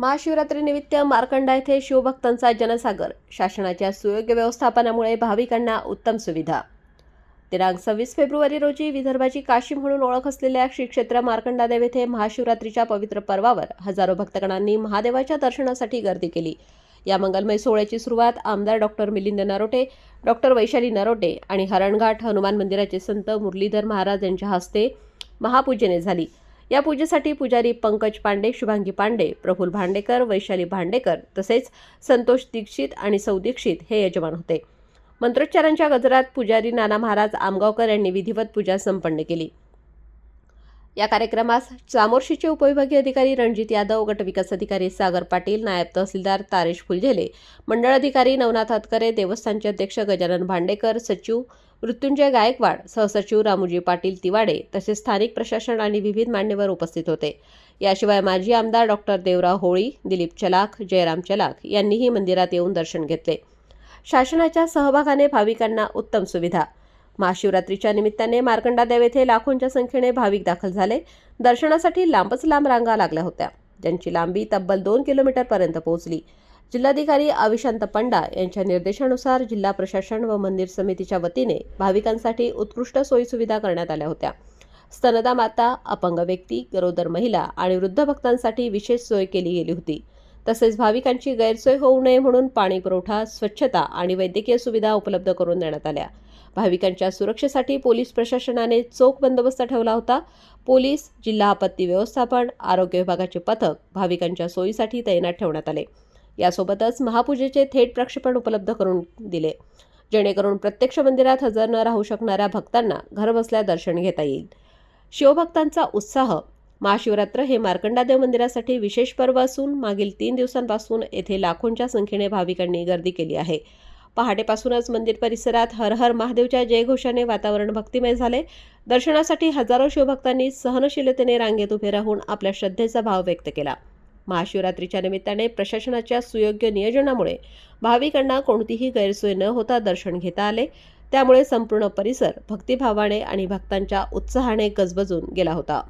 महाशिवरात्रीनिमित्त मार्कंडा येथे शिवभक्तांचा जनसागर. शासनाच्या सुयोग्य व्यवस्थापनामुळे भाविकांना उत्तम सुविधा. दिनांक सव्वीस फेब्रुवारी रोजी विदर्भाची काशी म्हणून ओळख असलेल्या श्री क्षेत्र मार्कंडादेव येथे महाशिवरात्रीच्या पवित्र पर्वावर हजारो भक्तगणांनी महादेवाच्या दर्शनासाठी गर्दी केली. या मंगलमय सोहळ्याची सुरुवात आमदार डॉक्टर मिलिंद नरोटे डॉक्टर वैशाली नरोटे आणि हरणघाट हनुमान मंदिराचे संत मुरलीधर महाराज यांच्या हस्ते महापूजेने झाली. या पूजेसाठी पुजारी पंकज पांडे शुभांगी पांडे प्रफुल भांडेकर वैशाली भांडेकर तसेच संतोष दीक्षित आणि सौ दीक्षित हे यजमान होते. मंत्रोच्चारांच्या गजरात पुजारी नाना महाराज आमगावकर यांनी विधिवत पूजा संपन्न केली. या कार्यक्रमास चामोर्शीचे उपविभागीय अधिकारी रणजित यादव गटविकास अधिकारी सागर पाटील नायब तहसीलदार तारेश फुलझेले मंडळ अधिकारी नवनाथ हतकरे देवस्थानचे अध्यक्ष गजानन भांडेकर सचिव मृत्युंजय गायकवाड सहसचिव रामूजी पाटील तिवाडे तसेच स्थानिक प्रशासन आणि विविध मान्यवर उपस्थित होते. याशिवाय माजी आमदार डॉक्टर देवराव होळी दिलीप चलाख जयराम चलाख यांनीही मंदिरात येऊन दर्शन घेतले. शासनाच्या सहभागाने भाविकांना उत्तम सुविधा महाशिवरात्रीच्या निमित्ताने मार्कंडादेव येथे लाखोंच्या संख्येने भाविक दाखल झाले. दर्शनासाठी लांबच लांब रांगा लागल्या होत्या. ज्यांची लांबी तब्बल दोन किलोमीटरपर्यंत पोहोचली. जिल्हाधिकारी अविशांत पंडा यांच्या निर्देशानुसार जिल्हा प्रशासन व मंदिर समितीच्या वतीने भाविकांसाठी उत्कृष्ट सोयीसुविधा करण्यात आल्या होत्या. स्तनदा माता अपंग व्यक्ती गरोदर महिला आणि वृद्ध भक्तांसाठी विशेष सोय केली गेली होती. तसेच भाविकांची गैरसोय होऊ नये म्हणून पाणी पुरवठा स्वच्छता आणि वैद्यकीय सुविधा उपलब्ध करून देण्यात आल्या. भाविकांच्या सुरक्षेसाठी पोलीस प्रशासनाने चोख बंदोबस्त ठेवला होता. पोलीस जिल्हा आपत्ती व्यवस्थापन आरोग्य विभागाचे पथक भाविकांच्या सोयीसाठी तैनात ठेवण्यात आले. यासोबतच महापूजेचे थेट प्रक्षेपण उपलब्ध करून दिले जेणेकरून प्रत्यक्ष मंदिरात हजर न राहू शकणाऱ्या भक्तांना घरबसल्या दर्शन घेता येईल. शिवभक्तांचा उत्साह महाशिवरात्र हे मार्कंडादेव मंदिरासाठी विशेष पर्व असून मागील तीन दिवसांपासून येथे लाखोंच्या संख्येने भाविकांनी गर्दी केली आहे. पहाटेपासूनच मंदिर परिसरात हर हर महादेवच्या जयघोषाने वातावरण भक्तिमय झाले. दर्शनासाठी हजारो शिवभक्तांनी सहनशीलतेने रांगेत उभे राहून आपल्या श्रद्धेचा भाव व्यक्त केला. महाशिवरात्रीच्या निमित्ताने प्रशासनाच्या सुयोग्य नियोजनामुळे भाविकांना कोणतीही गैरसोय न होता दर्शन घेता आले. त्यामुळे संपूर्ण परिसर भक्तिभावाने आणि भक्तांच्या उत्साहाने गजबजून गेला होता.